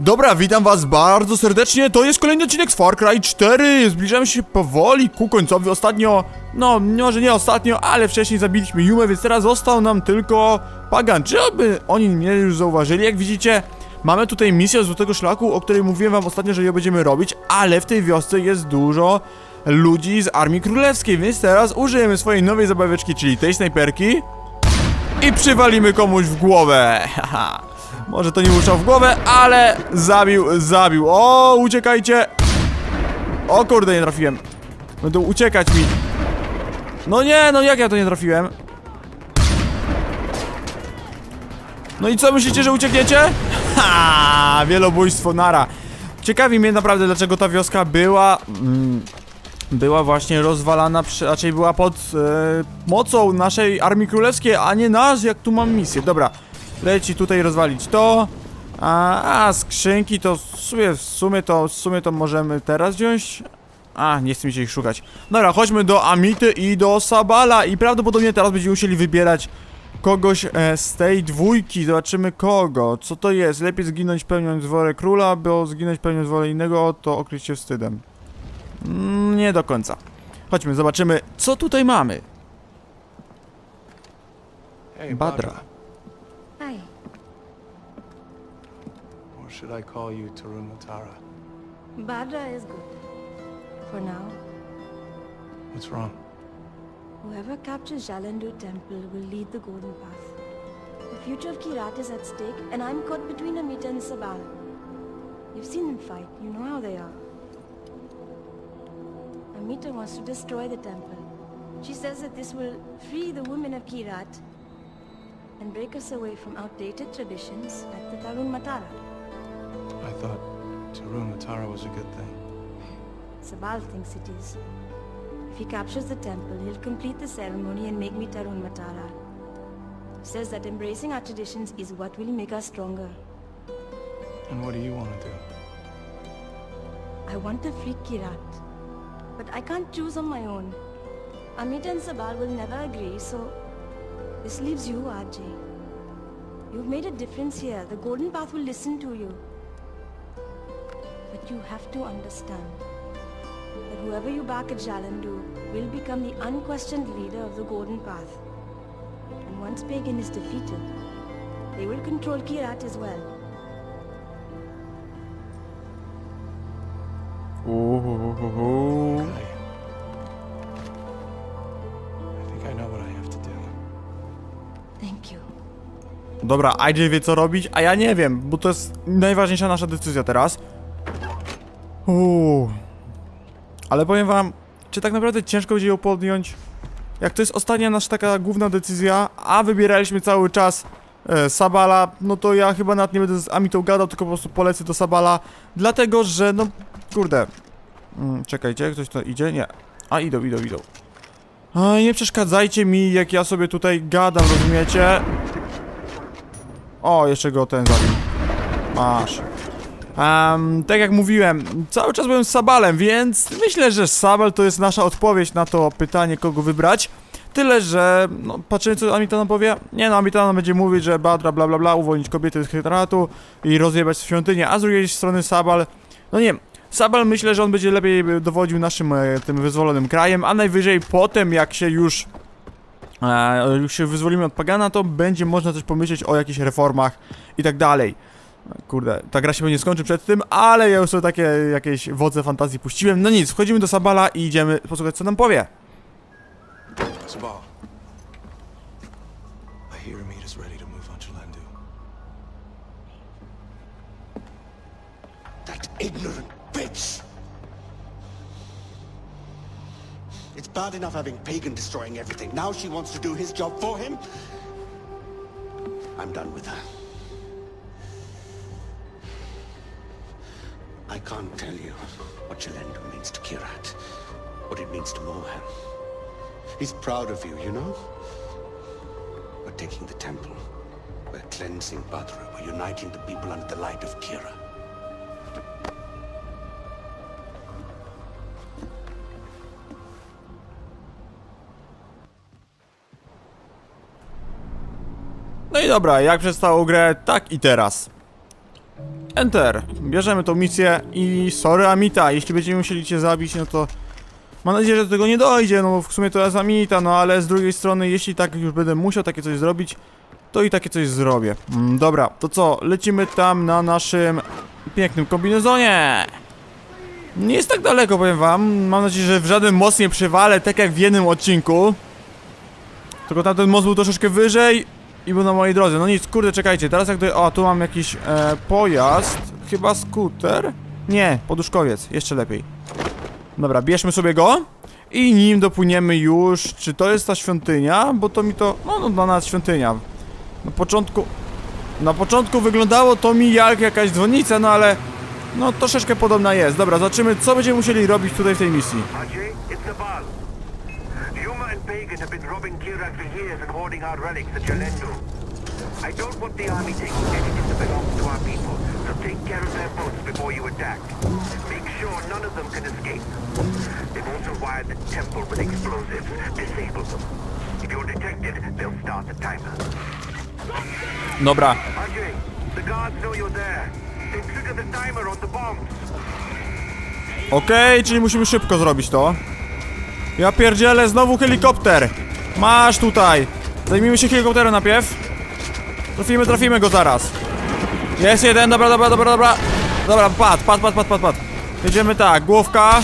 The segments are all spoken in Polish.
Dobra, witam was bardzo serdecznie, to jest kolejny odcinek z Far Cry 4 Zbliżamy się powoli ku końcowi Ostatnio, no może nie ostatnio, ale wcześniej zabiliśmy Yumę, więc teraz został nam tylko Pagan Czy aby oni mnie już zauważyli? Jak widzicie, mamy tutaj misję Złotego Szlaku, o której mówiłem wam ostatnio, że ją będziemy robić Ale w tej wiosce jest dużo ludzi z Armii Królewskiej Więc teraz użyjemy swojej nowej zabaweczki, czyli tej snajperki i przywalimy komuś w głowę. Haha. Może to nie uszał w głowę, ale zabił, zabił. O, uciekajcie. O kurde, nie trafiłem. Będą uciekać mi. No nie, no jak ja to nie trafiłem? No i co myślicie, że uciekniecie? Ha, wielobójstwo nara. Ciekawi mnie naprawdę, dlaczego ta wioska była... Mm, była właśnie rozwalana, przy- raczej była pod e, mocą naszej armii królewskiej, a nie nas, jak tu mam misję. Dobra, leci tutaj rozwalić to. A, a skrzynki to w sumie, w sumie to, w sumie to możemy teraz wziąć. A, nie chce mi się ich szukać. Dobra, chodźmy do Amity i do Sabala i prawdopodobnie teraz będziemy musieli wybierać kogoś e, z tej dwójki. Zobaczymy kogo. Co to jest? Lepiej zginąć pełniąc wolę króla, bo zginąć pełniąc wolę innego to okryć się wstydem. Mm, nie do końca. Chodźmy, zobaczymy, co tutaj mamy. Badra. Should I call you Tarun Matara? Badra is good. For now, What's wrong? whoever captures Jalandur Temple will lead the Golden Path. The future of Kirat is at stake, and I'm caught between Amita and Sabal. You've seen them fight, you know how they are. Amita wants to destroy the temple. She says that this will free the women of Kirat and break us away from outdated traditions like the Tarun Matara. I thought to Tarun Matara was a good thing. Sabal thinks it is. If he captures the temple, he'll complete the ceremony and make me Tarun Matara. Says that embracing our traditions is what will make us stronger. And what do you want to do? I want to free Kirat. But I can't choose on my own. Amit and Sabal will never agree, so... This leaves you, RJ. You've made a difference here. The Golden Path will listen to you. You have to understand that whoever you back at Jalandu will become the unquestioned leader of the Golden Path. And once Pagan is defeated, they will control Kirat as well. Uhuhuhu. I... I think I know what I have to do. Thank you. Dobra, IJ wie co robić, a ja nie wiem, bo to jest najważniejsza nasza decyzja teraz. Uuu. Ale powiem wam, czy tak naprawdę ciężko będzie ją podjąć? Jak to jest ostatnia nasza taka główna decyzja, a wybieraliśmy cały czas e, Sabala, no to ja chyba nawet nie będę z Amitą gadał, tylko po prostu polecę do Sabala, dlatego że, no, kurde. Mm, czekajcie, ktoś to idzie? Nie. A, idą, idą, idą. A, nie przeszkadzajcie mi, jak ja sobie tutaj gadam, rozumiecie? O, jeszcze go ten zabił. Masz. Em, tak jak mówiłem, cały czas byłem z Sabalem, więc myślę, że Sabal to jest nasza odpowiedź na to pytanie, kogo wybrać. Tyle, że no, patrzymy co Amita nam powie. Nie no, Amita nam będzie mówić, że Badra bla bla bla, uwolnić kobiety z Hydratu i rozjebać świątynię, a z drugiej strony Sabal, no nie wiem, Sabal myślę, że on będzie lepiej dowodził naszym e, tym wyzwolonym krajem, a najwyżej potem jak się już e, już się wyzwolimy od Pagana, to będzie można też pomyśleć o jakichś reformach i tak dalej. Kurde, ta gra się pewnie skończy przed tym, ale ja już sobie takie jakieś wodze fantazji puściłem. No nic, wchodzimy do Sabala i idziemy posłuchać co nam powie. Sabal. I hear Amita's ready to move on. That ignorant bitch! It's bad enough having Pagan destroying everything. Now she wants to do his job for him? I'm done with her. I can't tell you what Jalendu means to Kirat, what it means to Mohan. He's proud of you, you know? We're taking the temple. We're cleansing Badra. We're uniting the people under the light of Kira. No i dobra, jak przez całą grę, tak i teraz. Enter. Bierzemy tą misję i sorry Amita, jeśli będziemy musieli cię zabić, no to mam nadzieję, że do tego nie dojdzie, no bo w sumie to jest Amita, no ale z drugiej strony, jeśli tak już będę musiał takie coś zrobić, to i takie coś zrobię. Mm, dobra, to co, lecimy tam na naszym pięknym kombinezonie. Nie jest tak daleko, powiem wam. Mam nadzieję, że w żaden most nie przywalę, tak jak w jednym odcinku. Tylko tamten most był troszeczkę wyżej i był na mojej drodze. No nic, kurde, czekajcie, teraz jak do... O, tu mam jakiś e, pojazd. Chyba skuter? Nie, poduszkowiec, jeszcze lepiej. Dobra, bierzmy sobie go. I nim dopłyniemy już, czy to jest ta świątynia? Bo to mi to, no, no dla nas świątynia. Na początku, na początku wyglądało to mi jak jakaś dzwonnica, no ale, no troszeczkę podobna jest. Dobra, zobaczymy co będziemy musieli robić tutaj w tej misji. Pagan have been robbing Kirak for years and hoarding our relics at Jalendo. I don't want the army taking anything that belongs to our people, so take care of their boats before you attack. Make sure none of them can escape. They've also wired the temple with explosives. Disable them. If you're detected, they'll start the timer. Dobra, Ajay, the guards know you're there. They trigger the timer on the bombs. okej, czyli musimy szybko zrobić to. Ja pierdzielę, znowu helikopter. Masz tutaj. Zajmijmy się helikopterem najpierw. Trafimy, trafimy go zaraz. Jest jeden, dobra, dobra, dobra, dobra. Dobra, pad, pad, pad, pad, pad, pad. Jedziemy tak, główka.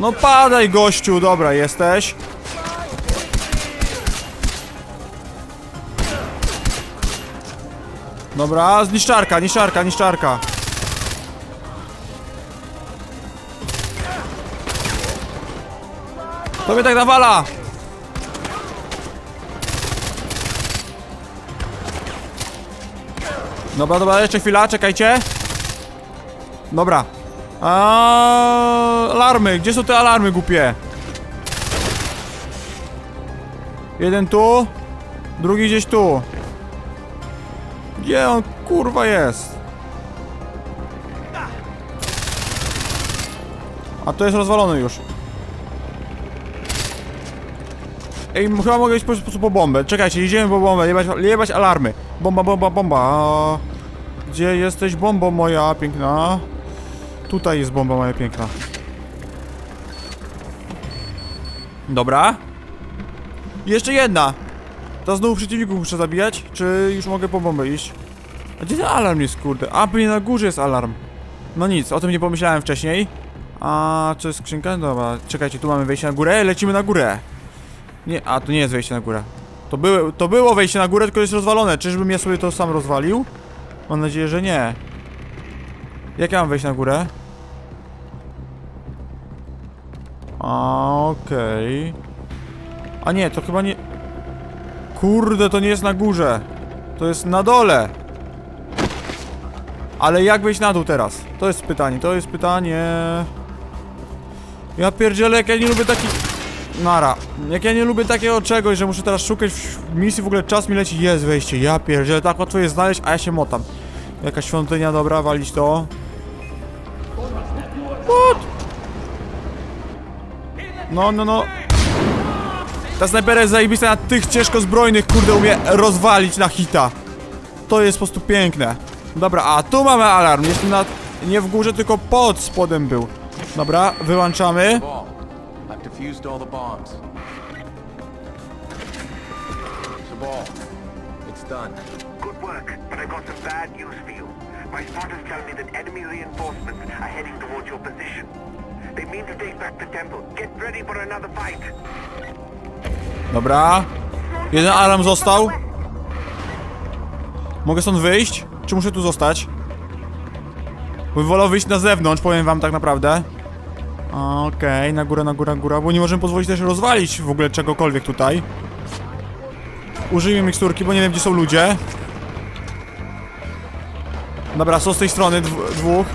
No padaj gościu, dobra, jesteś. Dobra, zniszczarka, niszczarka, niszczarka. To mnie tak nawala! Dobra, dobra, jeszcze chwila, czekajcie. Dobra. A, alarmy, gdzie są te alarmy głupie? Jeden tu, drugi gdzieś tu. Gdzie on kurwa jest? A to jest rozwalony już. Ej, chyba mogę iść po prostu po bombę. Czekajcie, idziemy po bombę, jebać, jebać alarmy. Bomba, bomba, bomba. Gdzie jesteś bombo moja piękna? Tutaj jest bomba moja piękna. Dobra. Jeszcze jedna. To znowu przeciwników muszę zabijać? Czy już mogę po bombę iść? A gdzie ten alarm jest, kurde? A, na górze jest alarm. No nic, o tym nie pomyślałem wcześniej. A, czy skrzynka? Dobra, czekajcie, tu mamy wejście na górę, lecimy na górę. Nie, a, to nie jest wejście na górę. To, były, to było wejście na górę, tylko jest rozwalone. Czyżbym ja sobie to sam rozwalił? Mam nadzieję, że nie. Jak ja mam wejść na górę? Okej. A nie, to chyba nie... Kurde, to nie jest na górze. To jest na dole. Ale jak wejść na dół teraz? To jest pytanie, to jest pytanie. Ja pierdzielę, jak ja nie lubię takich... Nara. Jak ja nie lubię takiego czegoś, że muszę teraz szukać misji, w ogóle czas mi leci, jest wejście. Ja pierdzielę, tak łatwo jest znaleźć, a ja się motam. Jakaś świątynia, dobra, walić to. What? No, no, no. Ta snajpera jest zajebista na tych ciężko zbrojnych, kurde, umie rozwalić na hita. To jest po prostu piękne. Dobra, a tu mamy alarm. Jestem na... nie w górze, tylko pod spodem był. Dobra, wyłączamy. Defused all the bombs. Sabal, it's done. Good work, but I've got some bad news for you. My spotters tell me that enemy reinforcements are heading towards your position. They mean to take back the temple. Get ready for another fight. Dobra. Jeden alarm został. Mogę stąd wyjść? Czy muszę tu zostać? Bym wolał wyjść na zewnątrz, powiem wam tak naprawdę. Okej, na górę, na górę, na górę, bo nie możemy pozwolić też rozwalić w ogóle czegokolwiek tutaj. Użyjmy miksturki, bo nie wiem gdzie są ludzie. Dobra, są z tej strony dw dwóch.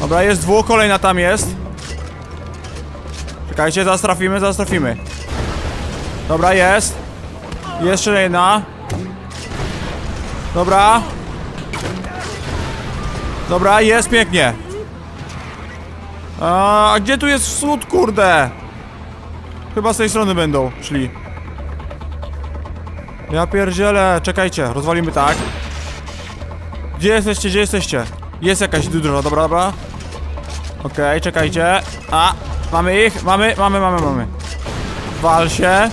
Dobra, jest dwóch, kolejna tam jest. Czekajcie, zaraz trafimy, zaraz trafimy. Dobra, jest. Jeszcze jedna. Dobra. Dobra, jest pięknie. A, a gdzie tu jest wschód, kurde? Chyba z tej strony będą szli. Ja pierdzielę, czekajcie, rozwalimy tak. Gdzie jesteście, gdzie jesteście? Jest jakaś dudro, dobra, dobra. Okej, czekajcie. A, mamy ich, mamy, mamy, mamy, mamy. Wal się.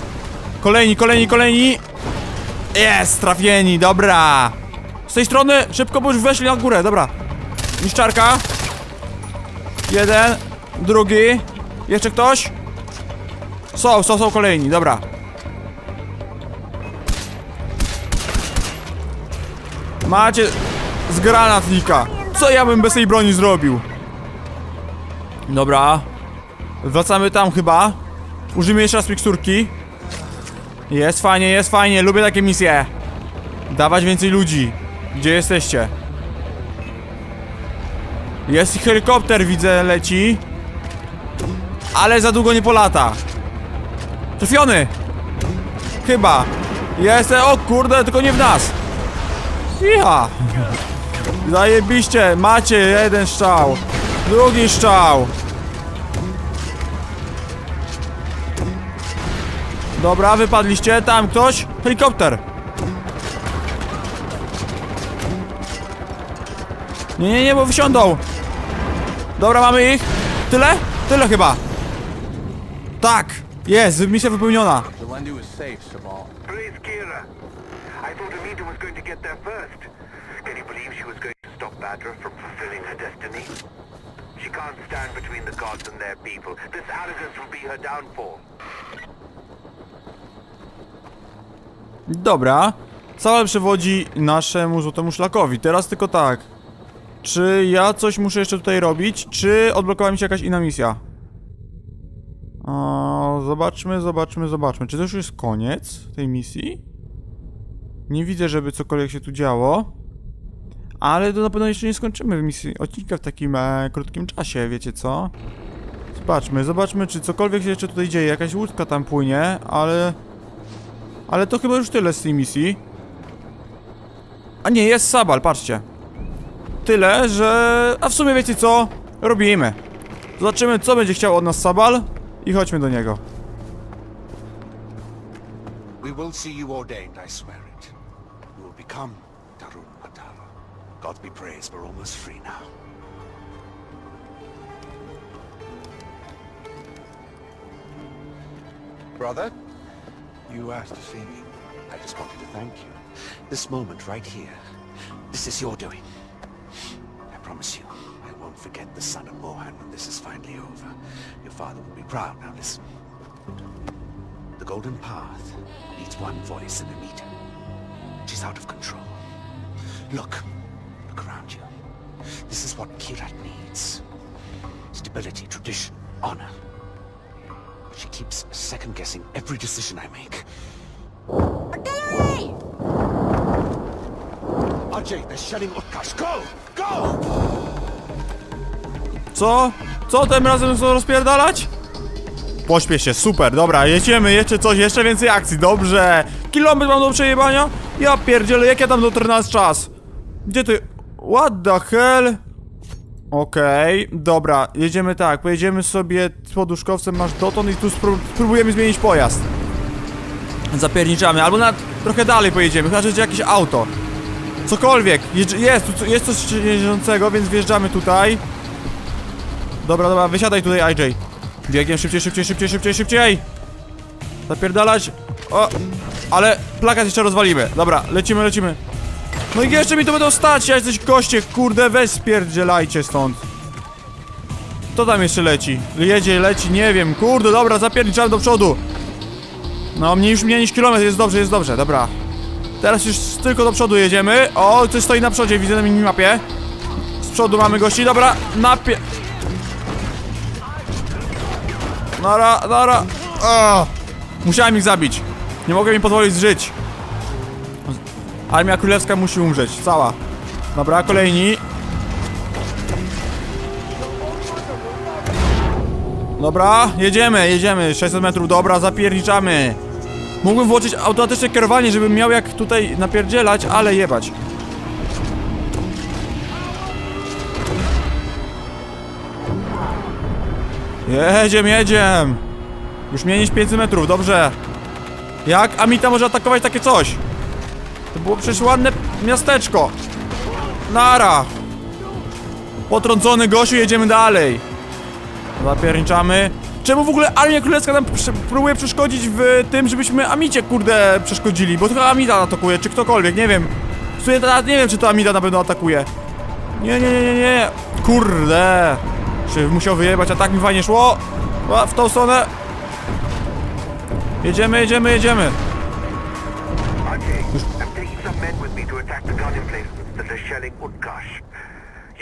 Kolejni, kolejni, kolejni. Jest, trafieni, dobra. Z tej strony, szybko, bo już weszli na górę, dobra. Niszczarka. Jeden, drugi. Jeszcze ktoś? Są, są, są kolejni, dobra. Macie z granatnika. Co ja bym bez tej broni zrobił? Dobra. Wracamy tam chyba. Użyjmy jeszcze raz miksturki. Jest fajnie, jest fajnie. Lubię takie misje. Dawać więcej ludzi. Gdzie jesteście? Jest helikopter, widzę, leci. Ale za długo nie polata. Trafiony! Chyba. Jestem, o kurde, tylko nie w nas. Iha. Zajebiście, macie jeden strzał. Drugi strzał. Dobra, wypadliście. Tam ktoś? Helikopter. Nie, nie, nie, bo wysiądą. Dobra, mamy ich. Tyle? Tyle chyba. Tak. Jest, misja wypełniona. Zelendu is safe, Sabal. Praise Kira. I thought Amita was going to get there first. Can you believe she was going to stop Badra from fulfilling her destiny? She can't stand between the gods and their people. This arrogance will be her downfall. Dobra. Całe przewodzi naszemu złotemu szlakowi. Teraz tylko tak. Czy ja coś muszę jeszcze tutaj robić, czy odblokowała mi się jakaś inna misja? O, zobaczmy, zobaczmy, zobaczmy. Czy to już jest koniec tej misji? Nie widzę, żeby cokolwiek się tu działo. Ale to na pewno jeszcze nie skończymy misji, odcinka w takim e, krótkim czasie, wiecie co? Zobaczmy, zobaczmy, czy cokolwiek się jeszcze tutaj dzieje. Jakaś łódka tam płynie, ale... Ale to chyba już tyle z tej misji. A nie, jest Sabal, patrzcie. Tyle, że... A w sumie wiecie co? Robimy. Zobaczymy, co będzie chciał od nas Sabal i chodźmy do niego. We will see you ordained, I swear it. You will become Darun Matara. God be praised, we're almost free now. Brother? You asked to see me. I just wanted to thank you. This moment right here, this is your doing. I promise you, I won't forget the son of Mohan when this is finally over. Your father will be proud. Now listen. The Golden Path needs one voice in a meter. She's out of control. Look. Look around you. This is what Kirat needs. Stability, tradition, honor. But she keeps second-guessing every decision I make. Ajay, they're shelling Utkarsh. Go! Co? Co tym razem chcą rozpierdalać? Pośpiesz się, super, dobra, jedziemy, jeszcze coś, jeszcze więcej akcji, dobrze. Kilometr mam do przejebania? Ja pierdzielę, jak ja tam dotrę na czas? Gdzie ty? What the hell? Okej, dobra, jedziemy tak, pojedziemy sobie z poduszkowcem masz dotąd i tu spró spróbujemy zmienić pojazd. Zapierniczamy, albo nawet trochę dalej pojedziemy, chyba że będzie jakieś auto. Cokolwiek, Jedź- jest, tu co- jest coś jeżdżącego, więc wjeżdżamy tutaj. Dobra, dobra, wysiadaj tutaj, IJ. Biegiem szybciej, szybciej, szybciej, szybciej, szybciej! Zapierdalać. O, ale plakat jeszcze rozwalimy. Dobra, lecimy, lecimy. No i jeszcze mi to będą stać, ja jesteś goście, kurde, weź spierdzielajcie stąd. Kto tam jeszcze leci? Jedzie, leci, nie wiem, kurde, dobra, zapierniczamy do przodu. No, mniej już mniej niż kilometr, jest dobrze, jest dobrze, dobra. Teraz już tylko do przodu jedziemy. O, coś stoi na przodzie, widzę na minimapie. Z przodu mamy gości, dobra, napie... Nara, nara. O! Musiałem ich zabić. Nie mogę mi pozwolić żyć. Armia królewska musi umrzeć, cała. Dobra, kolejni. Dobra, jedziemy, jedziemy. 600 metrów, dobra, zapierniczamy. Mógłbym włączyć automatyczne kierowanie, żebym miał jak tutaj napierdzielać, ale jebać. Jedziem, jedziem. Już mniej niż 500 metrów, dobrze. Jak Amita może atakować takie coś? To było przecież ładne miasteczko. Nara. Potrącony Gosiu, jedziemy dalej. Zapierniczamy. Czemu w ogóle Armia Królewska nam prze- próbuje przeszkodzić w tym, żebyśmy Amicie, kurde, przeszkodzili? Bo tylko Amita atakuje, czy ktokolwiek, nie wiem. W sumie nie wiem, czy to Amita na pewno atakuje. Nie, nie, nie, nie, nie. Kurde. Czy musiał wyjebać, a tak mi fajnie szło. O, w tą stronę. Jedziemy, jedziemy, jedziemy.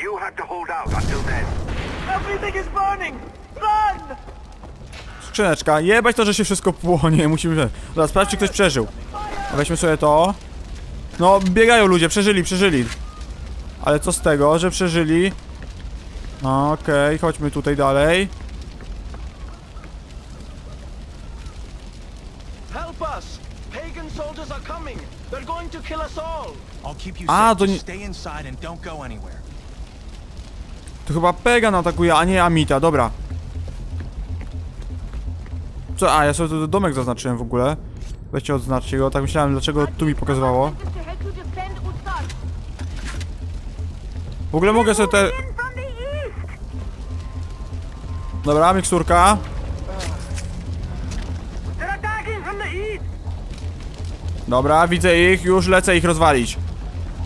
You to hold out until then. Everything is burning! Run! Skrzyneczka. Jebać to, że się wszystko płonie. Musimy... Dobra, sprawdź, czy ktoś przeżył. Weźmy sobie to. No, biegają ludzie, przeżyli, przeżyli. Ale co z tego, że przeżyli? No, Okej, chodźmy tutaj dalej. Going to nie-. To chyba Pegan atakuje, a nie Amita, dobra. Co? A, ja sobie tu domek zaznaczyłem w ogóle. Weźcie odznaczcie go, tak myślałem, dlaczego tu mi pokazywało. W ogóle mogę sobie te... Dobra, miksturka. Dobra, widzę ich, już lecę ich rozwalić.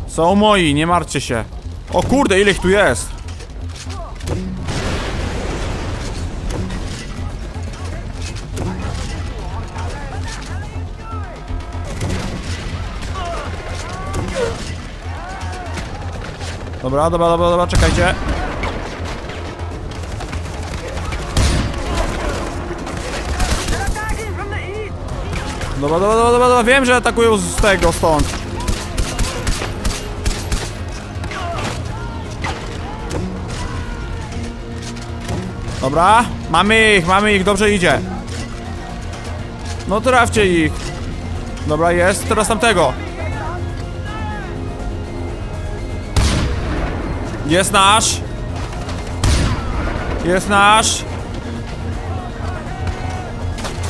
Są moi, nie martwcie się. O kurde, ile ich tu jest? Dobra, dobra, dobra, dobra, czekajcie. Dobra, dobra, dobra, dobra, dobra, wiem, że atakują z tego, stąd. Dobra, mamy ich, mamy ich, dobrze idzie. No trafcie ich. Dobra, jest, teraz tamtego. Jest nasz. Jest nasz.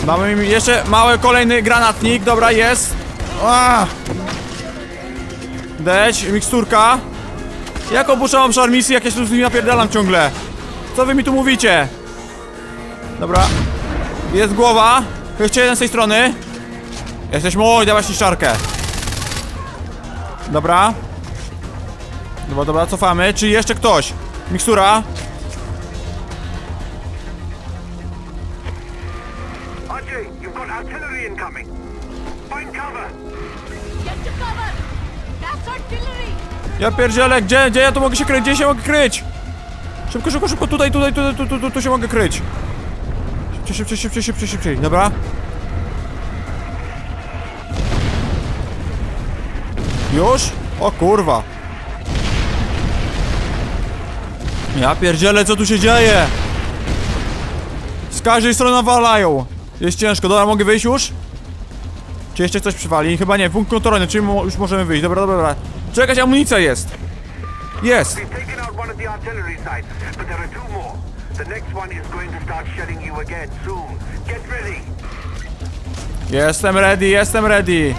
Mamy jeszcze mały kolejny granatnik, dobra jest. A! Deć, miksturka. Jak opuszczam obszar misji, jak ja się tu z nimi napierdalam ciągle? Co wy mi tu mówicie? Dobra. Jest głowa. Jeszcze jeden z tej strony. Jesteś mój, dawaj ściszczarkę. Dobra. Dobra, dobra, cofamy. Czy jeszcze ktoś? Mikstura. Ja pierdzielę, gdzie, gdzie ja tu mogę się kryć? Gdzie się mogę kryć? Szybko, szybko, szybko, tutaj, tutaj, tutaj, tu, tu, tu, tu się mogę kryć. Szybciej, szybciej, szybciej, szybciej, szybciej, dobra. Już? O kurwa. Ja pierdzielę, co tu się dzieje? Z każdej strony nawalają. Jest ciężko, dobra, mogę wyjść już? Czy jeszcze coś przywali? Chyba nie, punkt kontrolny, czyli już możemy wyjść. Dobra, dobra, dobra. Czy jakaś amunicja jest? Jest. Jestem ready, jestem ready.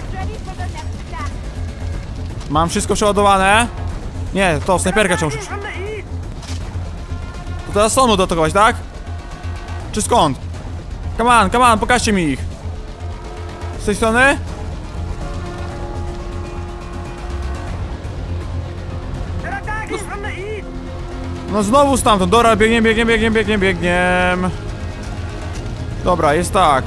Mam wszystko przeładowane. Nie, to snajperka trzeba teraz są doatakować, tak? Czy skąd? Come on, come on, pokażcie mi ich. Z tej strony? No znowu stamtąd. Dobra, biegiem, biegiem, biegiem, biegiem, biegiem. Dobra, jest tak.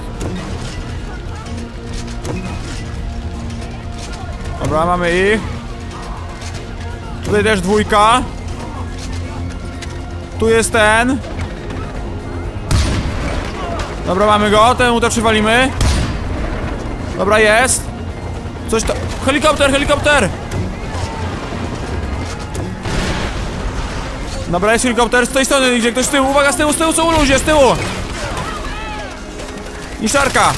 Dobra, mamy ich. Tutaj też dwójka. Tu jest ten. Dobra, mamy go. Temu też przywalimy. Dobra, jest. Coś to... Helikopter, helikopter! Dobra, jest helikopter, z tej strony idzie ktoś z tyłu, uwaga, z tyłu, z tyłu są ludzie, z tyłu! Niszczarka!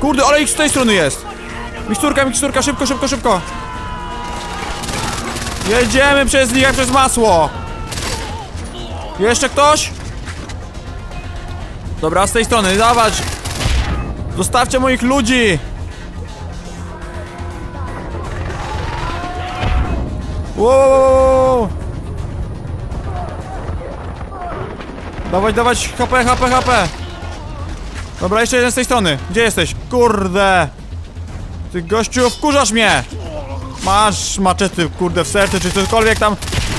Kurde, ale ich z tej strony jest! Miksturka, miksturka, szybko, szybko, szybko! Jedziemy przez nich jak przez masło! Jeszcze ktoś? Dobra, z tej strony, dawać! Zostawcie moich ludzi! Wow! Dawać, dawać, HP, HP, HP! Dobra, jeszcze jeden z tej strony. Gdzie jesteś? Kurde! Ty gościu, wkurzasz mnie! Masz maczety, kurde, w serce, czy cokolwiek tam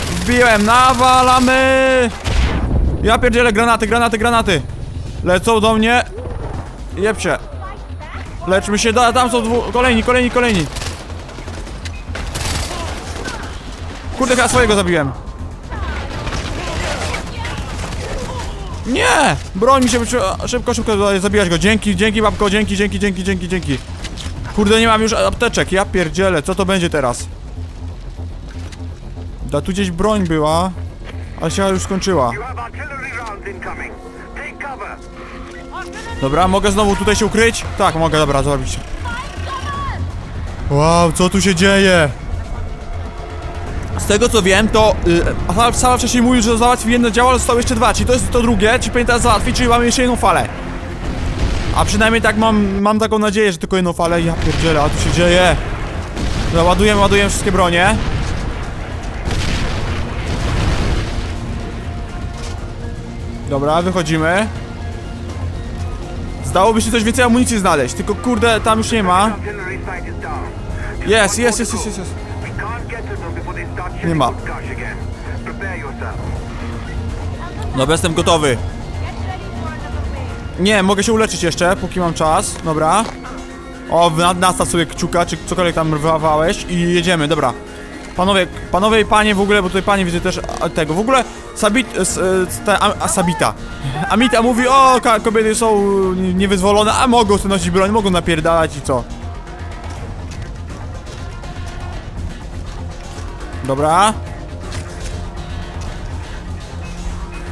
wbiłem. Nawalamy! Ja pierdzielę, granaty, granaty, granaty! Lecą do mnie. Jeb. Leczmy się, da, tam są dwu, kolejni, kolejni, kolejni. Kurde, chyba swojego zabiłem. Nie! Broń mi się, szybko, szybko, zabijać go. Dzięki, dzięki babko, dzięki, dzięki, dzięki, dzięki, dzięki. Kurde, nie mam już apteczek, ja pierdzielę, co to będzie teraz? Da tu gdzieś broń była, ale się już skończyła. Dobra, mogę znowu tutaj się ukryć? Tak, mogę, dobra, zrobić. Wow, co tu się dzieje? Z tego co wiem, to y, Sala wcześniej mówił, że załatwi jedno działo, ale jeszcze dwa, czyli to jest to drugie, czy pamiętam załatwić, czyli mamy jeszcze jedną falę. A przynajmniej tak mam, mam taką nadzieję, że tylko jedną falę, ja pierdzielę, a tu się dzieje. Dobra, ładujemy, ładujemy wszystkie bronie. Dobra, wychodzimy. Zdałoby się coś więcej amunicji znaleźć, tylko kurde, tam już nie ma. Jest, jest, jest, jest, jest, Nie ma. Dobra, jestem gotowy. Nie, mogę się uleczyć jeszcze, póki mam czas. Dobra. O, na- nastaw sobie kciuka, czy cokolwiek tam rwałeś i jedziemy, dobra. Panowie, panowie i panie w ogóle, bo tutaj panie widzę też tego. W ogóle Sabit, s, s, ta, a, a Sabita. Amita mówi, o, kobiety są niewyzwolone, a mogą sobie nosić broń, mogą napierdalać i co. Dobra.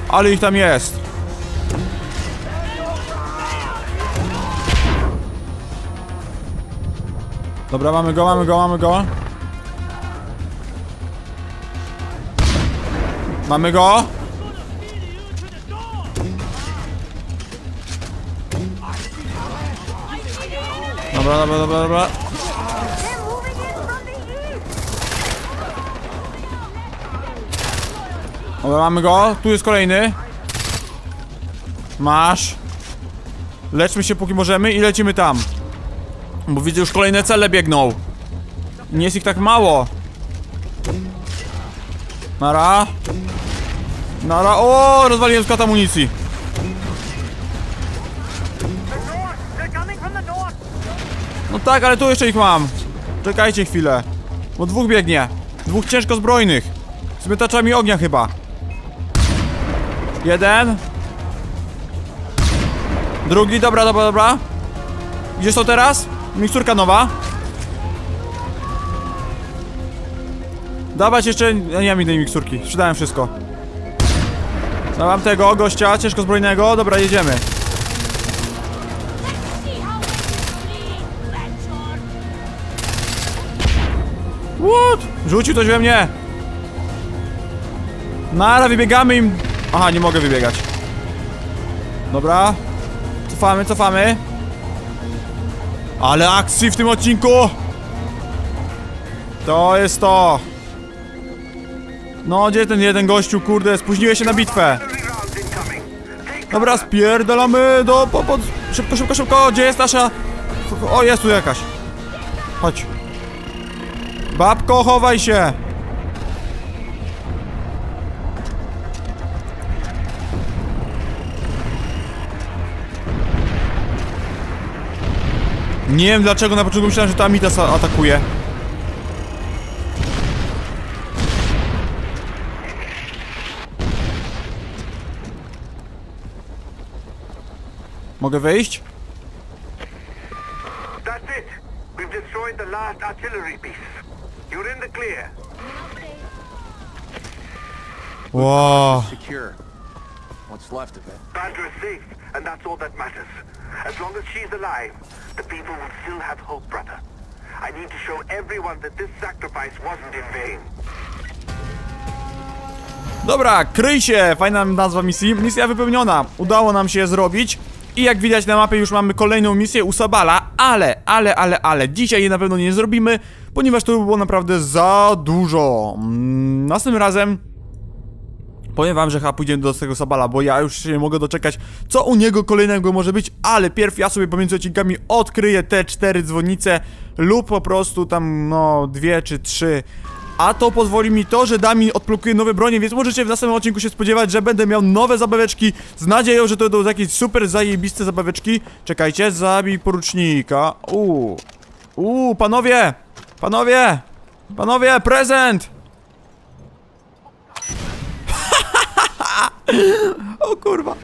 Ale ich tam jest. Dobra, mamy go, mamy go, mamy go. Mamy go. Dobra, dobra, dobra, dobra. Dobra, mamy go. Tu jest kolejny. Masz. Leczmy się póki możemy i lecimy tam. Bo widzę już kolejne cele biegną. Nie jest ich tak mało. Nara. Nara. O, rozwaliłem skład amunicji. No tak, ale tu jeszcze ich mam. Czekajcie chwilę. Bo dwóch biegnie. Dwóch ciężko zbrojnych. Z mytaczami ognia chyba. Jeden. Drugi, dobra, dobra, dobra. Gdzie są teraz? Miksturka nowa. Dawać jeszcze... Ja nie mam innej miksturki. Sprzedałem wszystko. Dawam tego gościa, ciężko zbrojnego. Dobra, jedziemy. What? Rzucił coś we mnie! Nara, wybiegamy im... Aha, nie mogę wybiegać. Dobra. Cofamy, cofamy. Ale akcji w tym odcinku! To jest to! No, gdzie ten jeden gościu, kurde, spóźniłeś się na bitwę. Dobra, spierdalamy do... Po, po, szybko, szybko, szybko! Gdzie jest nasza... O, jest tu jakaś. Chodź. Babko, chowaj się! Nie wiem dlaczego na początku myślałem, że to Amita atakuje. Mogę wyjść? That's it. We've destroyed the last artillery piece. You're in the clear. Wow. secure. What's left of it. Badger is safe, and that's all that matters. As long as she's alive, the people will still have hope, brother. I need to show everyone that this sacrifice wasn't in vain. Dobra, kryj się! Fajna nazwa misji. Misja wypełniona. Udało nam się zrobić. I jak widać na mapie już mamy kolejną misję u Sabala, ale, ale, ale, ale dzisiaj jej na pewno nie zrobimy, ponieważ to by było naprawdę za dużo. Mm, Następnym razem Powiem wam, że chyba pójdziemy do tego Sabala, bo ja już się nie mogę doczekać, co u niego kolejnego może być, ale pierw ja sobie pomiędzy odcinkami odkryję te cztery dzwonnice lub po prostu tam, no, dwie czy trzy. A to pozwoli mi to, że da mi odblokuje nowe bronie, więc możecie w następnym odcinku się spodziewać, że będę miał nowe zabaweczki z nadzieją, że to będą jakieś super zajebiste zabaweczki. Czekajcie, zabij porucznika. Uuu. Uuu, panowie! Panowie! Panowie, prezent! O kurwa.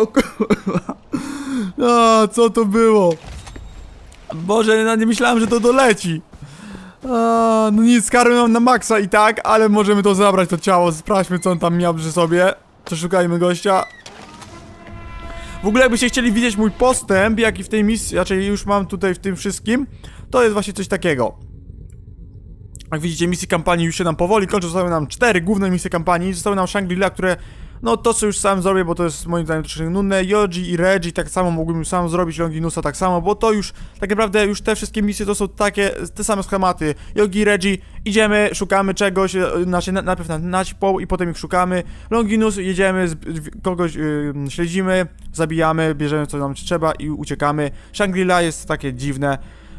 O kurwa. A, co to było? Boże, nie myślałem, że to doleci. No nic, karmy mam na maksa i tak, ale możemy to zabrać, to ciało. Sprawdźmy, co on tam miał przy sobie. Przeszukajmy gościa. W ogóle jakbyście chcieli widzieć mój postęp, jaki w tej misji, raczej już mam tutaj w tym wszystkim, to jest właśnie coś takiego. Jak widzicie, misje kampanii już się nam powoli kończą. Zostały nam cztery główne misje kampanii. Zostały nam Shangri-La, które... No to co już sam zrobię, bo to jest moim zdaniem troszeczkę nudne. Yoji i Reggie tak samo mógłbym sam zrobić, Longinusa tak samo, bo to już tak naprawdę już te wszystkie misje to są takie, te same schematy. Yogi, Reggie, idziemy, szukamy czegoś, znaczy na, najpierw na i potem ich szukamy. Longinus, jedziemy, z, kogoś yy, śledzimy, zabijamy, bierzemy co nam trzeba i uciekamy. Shangri-La jest takie dziwne.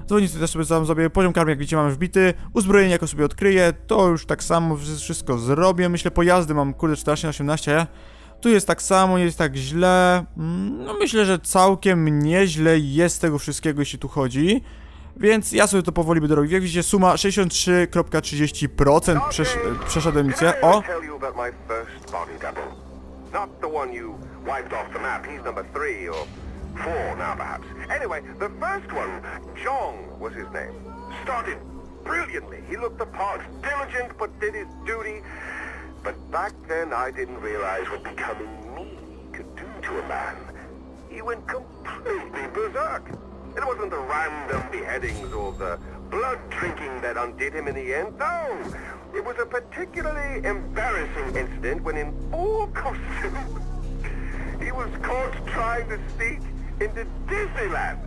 Dzwonnicy też sobie sam zrobię, poziom karmy jak widzicie mamy wbity, uzbrojenie jako sobie odkryję, to już tak samo wszy- wszystko zrobię, myślę pojazdy mam kurde 14 na 18, tu jest tak samo, nie jest tak źle, Mm, no myślę, że całkiem nieźle jest z tego wszystkiego jeśli tu chodzi, więc ja sobie to powoli będę robił, jak widzicie suma 63,30% przesz przeszedłem misję, o! Not the one you wiped off the map. He's number three or four now, perhaps. Anyway, the first one, Jong was his name, started brilliantly. He looked the part, diligent, but did his duty. But back then, I didn't realize what becoming me could do to a man. He went completely berserk. It wasn't the random beheadings or the blood drinking that undid him in the end. No, it was a particularly embarrassing incident when in full costume he was caught trying to sneak into Disneyland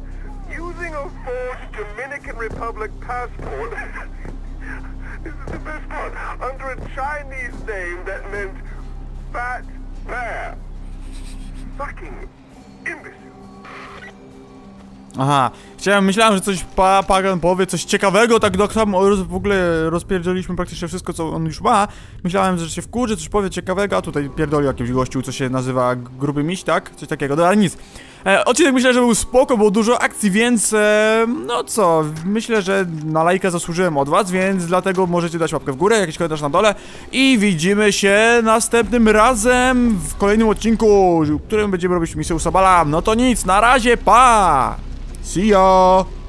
using a forged Dominican Republic passport. this is the best part. Under a Chinese name that meant fat bear. Fucking imbecile. Aha, chciałem, myślałem, że coś pa, Pagan powie, coś ciekawego, tak do samo roz, w ogóle rozpierdzieliśmy praktycznie wszystko, co on już ma. Myślałem, że się wkurzy, coś powie ciekawego, a tutaj pierdoli jakimś gościu, co się nazywa gruby miś, tak? Coś takiego, no ale nic. E, odcinek myślę, że był spoko, było dużo akcji, więc e, no co, myślę, że na lajka zasłużyłem od was, więc dlatego możecie dać łapkę w górę, jakiś komentarz na dole i widzimy się następnym razem w kolejnym odcinku, w którym będziemy robić misję u Sabala. No to nic, na razie, pa! See ya!